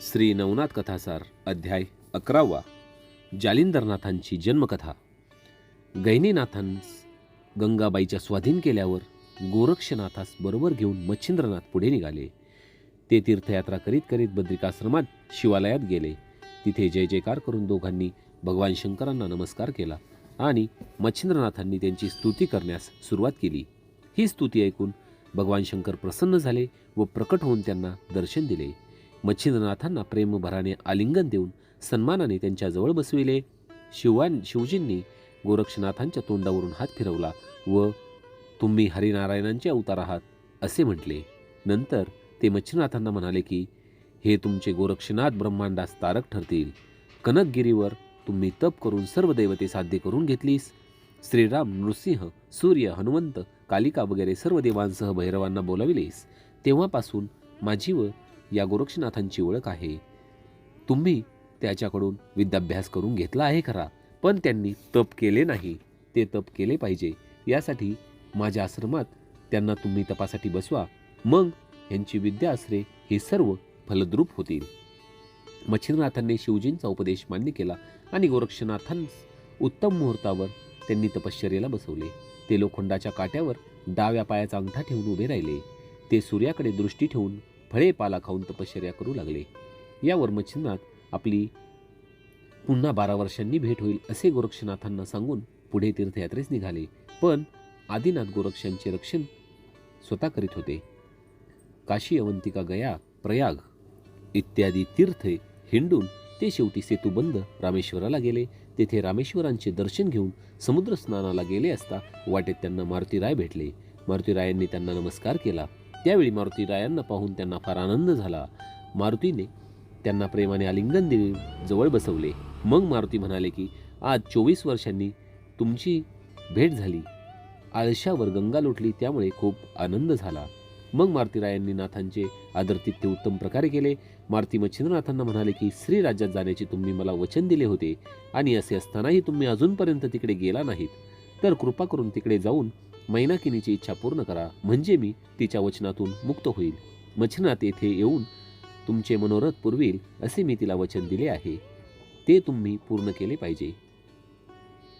श्री नवनाथ कथासार अध्याय अकरावा जालिंदरनाथांची जन्मकथा. गैनीनाथांस गंगाबाईच्या स्वाधीन केल्यावर गोरक्षनाथास बरोबर घेऊन मच्छिंद्रनाथ पुढे निघाले. ते तीर्थयात्रा करीत करीत बद्रिकाश्रमात शिवालयात गेले. तिथे जय जयकार करून दोघांनी भगवान शंकरांना नमस्कार केला आणि मच्छिंद्रनाथांनी त्यांची स्तुती करण्यास सुरुवात केली. ही स्तुती ऐकून भगवान शंकर प्रसन्न झाले व प्रकट होऊन त्यांना दर्शन दिले. मच्छिंद्रनाथांना प्रेमभराने आलिंगन देऊन सन्मानाने त्यांच्याजवळ बसविले. शिवान शिवजींनी गोरक्षनाथांच्या तोंडावरून हात फिरवला व तुम्ही हरिनारायणांचे अवतार आहात असे म्हटले. नंतर ते मच्छिनाथांना म्हणाले की हे तुमचे गोरक्षनाथ ब्रह्मांडास तारक ठरतील. कनकगिरीवर तुम्ही तप करून सर्व देवते साध्य करून घेतलीस. श्रीराम नृसिंह सूर्य हनुमंत कालिका वगैरे सर्व देवांसह भैरवांना बोलाविलेस. तेव्हापासून माझी व या गोरक्षनाथांची ओळख आहे. तुम्ही त्याच्याकडून विद्याभ्यास करून घेतला आहे खरा पण त्यांनी तप केले नाही. ते तप केले पाहिजे. यासाठी माझ्या आश्रमात त्यांना तुम्ही तपासाठी बसवा. मग यांची विद्या आश्रे हे सर्व फलद्रूप होतील. मच्छिंद्रनाथांनी शिवजींचा उपदेश मान्य केला आणि गोरक्षनाथांस उत्तम मुहूर्तावर त्यांनी तपश्चर्याला बसवले. ते लोखंडाच्या काट्यावर डाव्या पायाचा अंगठा ठेवून उभे राहिले. ते सूर्याकडे दृष्टी ठेवून फळे पाला खाऊन तपश्चर्या करू लागले. या मच्छिंद्रनाथ आपली पुन्हा बारा वर्षांनी भेट होईल असे गोरक्षनाथांना सांगून पुढे तीर्थयात्रेस निघाले. पण आदिनाथ गोरक्षांचे रक्षण स्वतः करीत होते. काशी अवंतिका गया प्रयाग इत्यादी तीर्थे हिंडून ते शेवटी सेतुबंद रामेश्वराला गेले. तेथे रामेश्वरांचे दर्शन घेऊन समुद्र स्नानाला गेले असता वाटेत त्यांना मारुतीराय भेटले. मारुतीरायांनी त्यांना नमस्कार केला. त्यावेळी मारुतीरायांना पाहून त्यांना फार आनंद झाला. मारुतीने त्यांना प्रेमाने आलिंगन दिले जवळ बसवले. मग मारुती म्हणाले की आज चोवीस वर्षांनी तुमची भेट झाली. आळशावर गंगा लोटली त्यामुळे खूप आनंद झाला. मग मारुतीरायांनी नाथांचे आदरतिथ्य उत्तम प्रकारे केले. मारुती मच्छिंद्रनाथांना म्हणाले की श्रीराज्यात जाण्याचे तुम्ही मला वचन दिले होते आणि असे असतानाही तुम्ही अजूनपर्यंत तिकडे गेला नाहीत. तर कृपा करून तिकडे जाऊन मैनाकिनीची इच्छा पूर्ण करा म्हणजे मी तिच्या वचनातून मुक्त होईल मच्छनाथ येथे येऊन तुमचे मनोरथ पुरवेल असे मी तिला वचन दिले आहे. ते तुम्ही पूर्ण केले पाहिजे.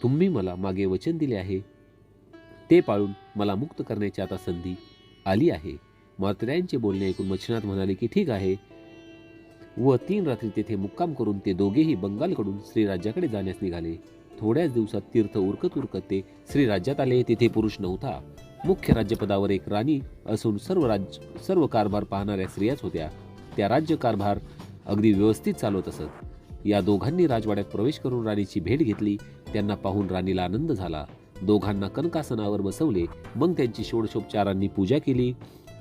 तुम्ही मला मागे वचन दिले आहे. ते पाळून मला मुक्त करण्याची आता संधी आली आहे. मात्र्यांचे बोलणे ऐकून मच्छिनाथ म्हणाले की ठीक आहे. व तीन रात्री तेथे मुक्काम करून ते दोघेही बंगालकडून श्रीराज्याकडे जाण्यास निघाले. थोड्याच दिवसात तीर्थ उरकत उरकत. ते श्रीराज्यात आले तेथे पुरुष नव्हता. मुख्य राज्यपदावर एक राणी असून सर्व राज्य सर्व कारभार पाहणाऱ्या स्त्रियाच होत्या. त्या राज्य कारभार अगदी व्यवस्थित चालवत असत. या दोघांनी राजवाड्यात प्रवेश करून राणीची भेट घेतली. त्यांना पाहून राणीला आनंद झाला. दोघांना कनकासनावर बसवले. मग त्यांची षोडशोपचारांनी पूजा केली.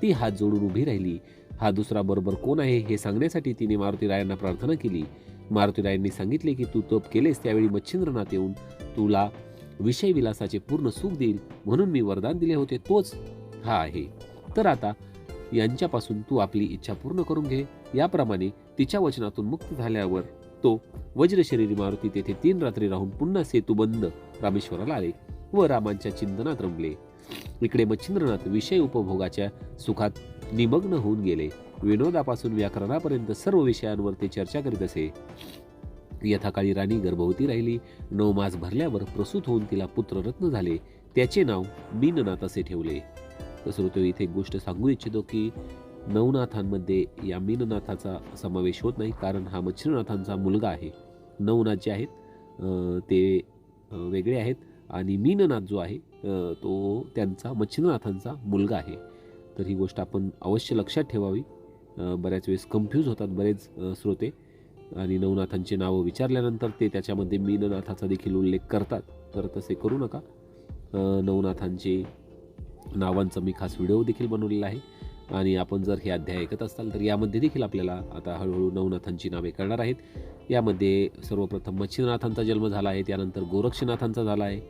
ती हात जोडून उभी राहिली. हा दुसरा बरोबर कोण आहे हे सांगण्यासाठी तिने मारुतीरायांना प्रार्थना केली. मारुतीरायांनी सांगितले की तू तप केलेस त्यावेळी मच्छिंद्रनाथ येऊन तुला विषय विलासाचे पूर्ण सुख देईल म्हणून मी वरदान दिले होते तोच हा आहे. तर आता यांच्यापासून तू आपली इच्छा पूर्ण करून घे. याप्रमाणे तिच्या वचनातून मुक्त झाल्यावर तो वज्रशरीरी मारुती तेथे तीन रात्री राहून पुन्हा सेतुबंद रामेश्वराला आले व रामांच्या चिंतनात रमले. इकडे मच्छिंद्रनाथ विषय उपभोगाच्या सुखात निमग्न होऊन गेले. विनोदापासून व्याकरणापर्यंत सर्व विषयांवर ते चर्चा करीत असे. यथाकाळी राणी गर्भवती राहिली. नऊ मास भरल्यावर प्रसूत होऊन तिला पुत्ररत्न झाले. त्याचे नाव मीननाथ असे ठेवले. तसं तो इथे एक गोष्ट सांगू इच्छितो की नवनाथांमध्ये या मीननाथाचा समावेश होत नाही कारण हा मच्छिनाथांचा मुलगा आहे. नवनाथ जे आहेत ते वेगळे आहेत आणि मीननाथ जो आहे तो त्यांचा मच्छिंद्रनाथांचा मुलगा आहे. तर ही गोष्ट आपण अवश्य लक्षात ठेवावी. बऱ्याच वेळेस कन्फ्यूज होतात बरेच श्रोते. आणि नवनाथांची नावं विचारल्यानंतर ते त्याच्यामध्ये मीननाथाचा देखील उल्लेख करतात. तर तसे करू नका. नवनाथांचे नावांचा मी खास व्हिडिओ देखील बनवलेला आहे. आणि आपण जर हे अध्याय ऐकत असाल तर यामध्ये देखील आपल्याला आता हळूहळू नवनाथांची नावे करणार आहेत. यामध्ये सर्वप्रथम मच्छिंद्रनाथांचा जन्म झाला आहे त्यानंतर गोरक्षनाथांचा झाला आहे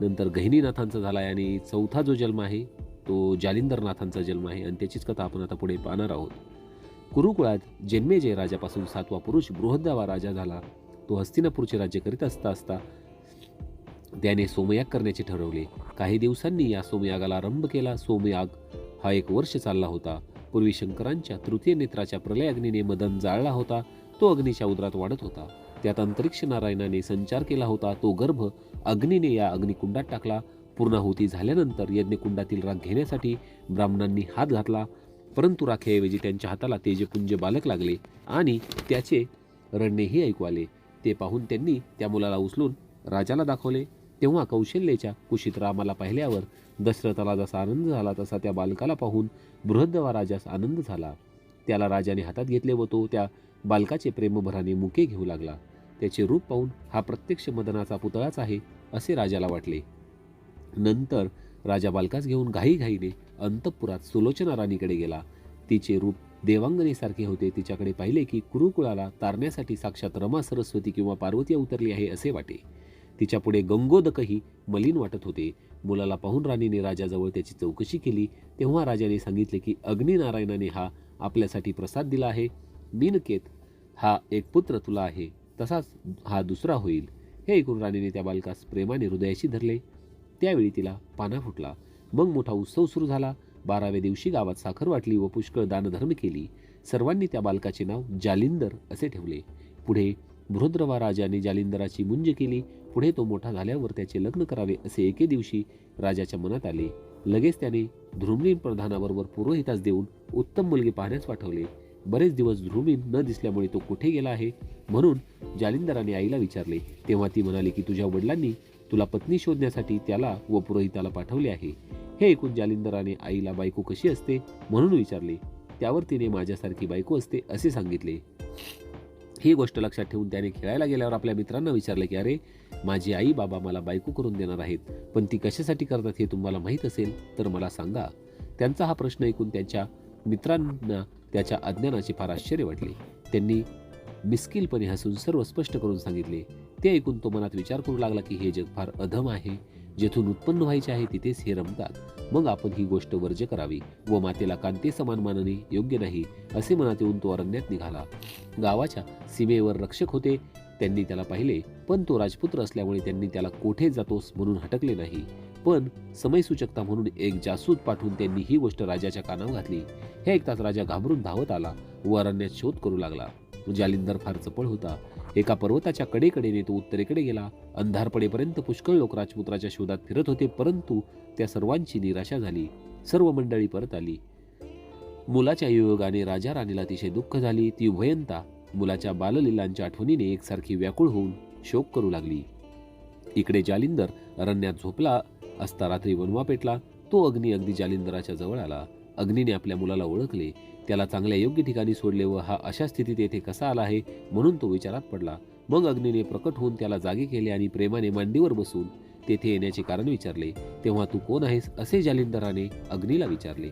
नंतर गहिनीनाथांचा झाला आहे आणि चौथा जो जन्म आहे तो जालिंदरनाथांचा जन्म आहे. आणि त्याचीच कथा आपण आता पुढे पाहणार आहोत. कुरुकुळात जन्मेजय राजापासून सातवा पुरुष बृहद्दावा राजा झाला. तो हस्तिनापूरचे राज्य करीत असता असता त्याने सोमयाग करण्याचे ठरवले. काही दिवसांनी या सोमयागाला आरंभ केला. सोमयाग हा एक वर्ष चालला होता. पूर्वी शंकरांच्या तृतीय नेत्राच्या प्रलय अग्नीने मदन जाळला होता. तो अग्नीच्या उदरात वाढत होता. त्यात अंतरिक्ष नारायणाने संचार केला होता. तो गर्भ अग्नीने या अग्निकुंडात टाकला. पूर्णाहुती झाल्यानंतर यज्ञकुंडातील राग घेण्यासाठी ब्राह्मणांनी हात घातला. परंतु राखेऐवजी त्यांच्या हाताला तेजपुंज बालक लागले आणि त्याचे रडणेही ऐकू आले. ते पाहून त्यांनी त्या मुलाला उचलून राजाला दाखवले. तेव्हा कौशल्याच्या कुशीत रामाला पाहिल्यावर दशरथाला जसा आनंद झाला तसा त्या बालकाला पाहून बृहद्दवा राजास आनंद झाला. त्याला राजाने हातात घेतले व तो त्या बालकाचे प्रेमभराने मुके घेऊ लागला. त्याचे रूप पाहून हा प्रत्यक्ष मदनाचा पुतळाच आहे असे राजाला वाटले. नंतर राजा बालकास घेऊन घाईघाईने अंतपुरात सुलोचना राणीकडे गेला. तिचे रूप देवांगणेसारखे होते. तिच्याकडे पाहिले की कुरुकुळाला तारण्यासाठी साक्षात रमा सरस्वती किंवा पार्वती उतरली आहे असे वाटे. तिच्यापुढे गंगोदकही मलिन वाटत होते. मुलाला पाहून राणीने राजाजवळ त्याची चौकशी केली. तेव्हा राजाने सांगितले की अग्निनारायणाने हा आपल्यासाठी प्रसाद दिला आहे. मीनकेत हा एक पुत्र तुला आहे. तसाच हा दुसरा होईल. हे ऐकून राणीने त्या बालकास प्रेमाने हृदयाशी धरले. त्यावेळी तिला पाना फुटला. मग मोठा उत्सव सुरू झाला. बाराव्या दिवशी गावात साखर वाटली व पुष्कळ दानधर्म केली. सर्वांनी त्या बालकाचे नाव जालिंदर असे ठेवले. पुढे बृहद्रवा राजाने जालिंदराची मुंज केली. पुढे तो मोठा झाल्यावर त्याचे लग्न करावे असे एके दिवशी राजाच्या मनात आले. लगेच त्याने ध्रुमलीन प्रधानाबरोबर पुरोहितास देऊन उत्तम मुलगी पाहण्यास पाठवले. बरेच दिवस ध्रुमीन न दिसल्यामुळे तो कुठे गेला आहे? म्हणून जालिंदराने आईला विचारले. तेव्हा ती म्हणाली की तुझ्या वडिलांनी तुला पत्नी शोधण्यासाठी त्याला व पुरोहिताला पाठवले आहे. हे ऐकून जालिंदराने आईला बायको कशी असते म्हणून विचारले. त्यावर तिने माझ्यासारखी बायको असते असे सांगितले. ही गोष्ट लक्षात ठेवून त्याने खेळायला गेल्यावर आपल्या मित्रांना विचारले की अरे माझी आई बाबा मला बायको करून देणार आहेत पण ती कशासाठी करतात हे तुम्हाला माहीत असेल तर मला सांगा. त्यांचा हा प्रश्न ऐकून त्यांच्या मित्रांना त्याच्या अज्ञानाचे फार आश्चर्य वाटले. त्यांनी मिस्किलपणे हसून सर्व स्पष्ट करून सांगितले. ते ऐकून तो मनात विचार करू लागला की हे जग फार अधम आहे. जेथून उत्पन्न व्हायचे आहे तिथेच हे रमतात. मग आपण ही गोष्ट वर्ज करावी व मातेला कांते समान मानणे योग्य नाही असे मनात येऊन तो अरण्यात निघाला. गावाच्या सीमेवर रक्षक होते. त्यांनी त्याला पाहिले पण तो राजपुत्र असल्यामुळे त्यांनी त्याला कोठे जातोस म्हणून हटकले नाही. पण समयसूचकता म्हणून एक जासूद पाठवून त्यांनी ही गोष्ट राजाच्या कानावर घातली. हे ऐकताच राजा घाबरून धावत आला व अरण्यात शोध करू लागला. जालिंदर फार चपळ होता. एका पर्वताच्या कडेकडेने तो उत्तरेकडे गेला. अंधार पडेपर्यंत पुष्कळ लोक राजपुत्राच्या शोधात फिरत होते परंतु त्या सर्वांची निराशा झाली. सर्व मंडळी परत आली. मुलाच्या योगाने राजा राणीला अतिशय दुःख झाली. ती उभयंता मुलाच्या बाललीलांच्या आठवणीने एकसारखी व्याकुळ होऊन शोक करू लागली. इकडे जालिंदर अरण्यात झोपला असता रात्री वनवा पेटला. तो अग्नी अगदी जालिंदराच्या जवळ आला. अग्नीने आपल्या मुलाला ओळखले. त्याला चांगल्या योग्य ठिकाणी सोडले व हा अशा स्थितीत येथे कसा आला आहे म्हणून तो विचारात पडला. मग अग्नीने प्रकट होऊन त्याला जागे केले आणि प्रेमाने मांडीवर बसून तेथे येण्याचे कारण विचारले. तेव्हा तू कोण आहेस असे जालिंदराने अग्नीला विचारले.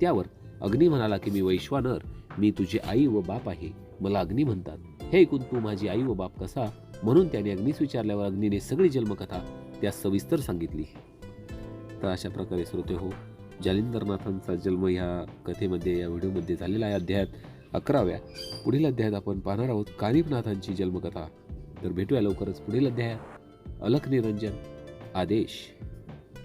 त्यावर अग्नी म्हणाला की मी वैश्वानर. मी तुझी आई व बाप आहे. मला अग्नी म्हणतात. हे ऐकून तू माझी आई व बाप कसा? म्हणून त्याने अग्नीस विचारल्यावर अग्नीने सगळी जन्मकथा त्यास सविस्तर सांगितली. तर अशा प्रकारे श्रोते हो जालिंदरनाथांचा जन्म ह्या कथेमध्ये या व्हिडिओमध्ये झालेला आहे. अध्यायात अकराव्या पुढील अध्यायात आपण पाहणार आहोत कानिपनाथांची जन्मकथा. तर भेटूया लवकरच पुढील अध्यायात. अलख निरंजन. आदेश.